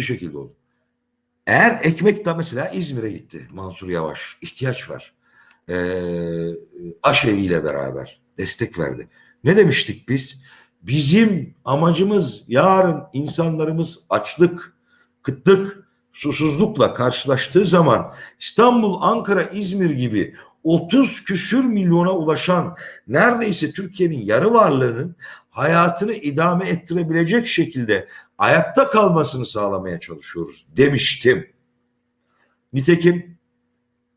şekilde oldu. Eğer ekmek de mesela İzmir'e gitti Mansur Yavaş. ihtiyaç var. Ee, Aşevi ile beraber destek verdi. Ne demiştik biz? Bizim amacımız yarın insanlarımız açlık, kıtlık, susuzlukla karşılaştığı zaman İstanbul, Ankara, İzmir gibi 30 küsür milyona ulaşan neredeyse Türkiye'nin yarı varlığının hayatını idame ettirebilecek şekilde ayakta kalmasını sağlamaya çalışıyoruz demiştim. Nitekim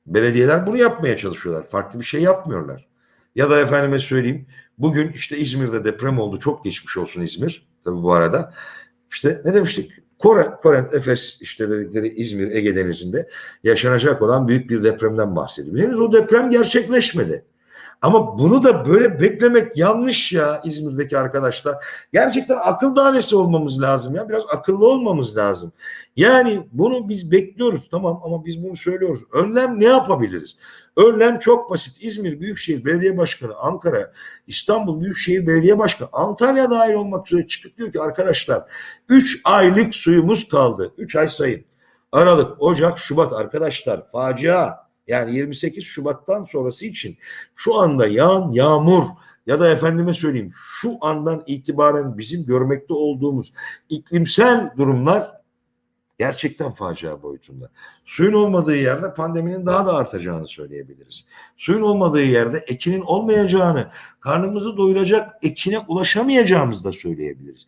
belediyeler bunu yapmaya çalışıyorlar. Farklı bir şey yapmıyorlar. Ya da efendime söyleyeyim bugün işte İzmir'de deprem oldu. Çok geçmiş olsun İzmir. Tabii bu arada. İşte ne demiştik? Kore, Korent, Efes işte dedikleri İzmir, Ege Denizi'nde yaşanacak olan büyük bir depremden bahsediyor. Henüz o deprem gerçekleşmedi. Ama bunu da böyle beklemek yanlış ya İzmir'deki arkadaşlar. Gerçekten akıl danesi olmamız lazım ya. Biraz akıllı olmamız lazım. Yani bunu biz bekliyoruz tamam ama biz bunu söylüyoruz. Önlem ne yapabiliriz? Önlem çok basit. İzmir Büyükşehir Belediye Başkanı, Ankara, İstanbul Büyükşehir Belediye Başkanı, Antalya dahil olmak üzere çıkıp diyor ki arkadaşlar 3 aylık suyumuz kaldı. 3 ay sayın. Aralık, Ocak, Şubat arkadaşlar facia. Yani 28 Şubat'tan sonrası için şu anda yağan yağmur ya da efendime söyleyeyim şu andan itibaren bizim görmekte olduğumuz iklimsel durumlar gerçekten facia boyutunda. Suyun olmadığı yerde pandeminin daha da artacağını söyleyebiliriz. Suyun olmadığı yerde ekinin olmayacağını, karnımızı doyuracak ekine ulaşamayacağımızı da söyleyebiliriz.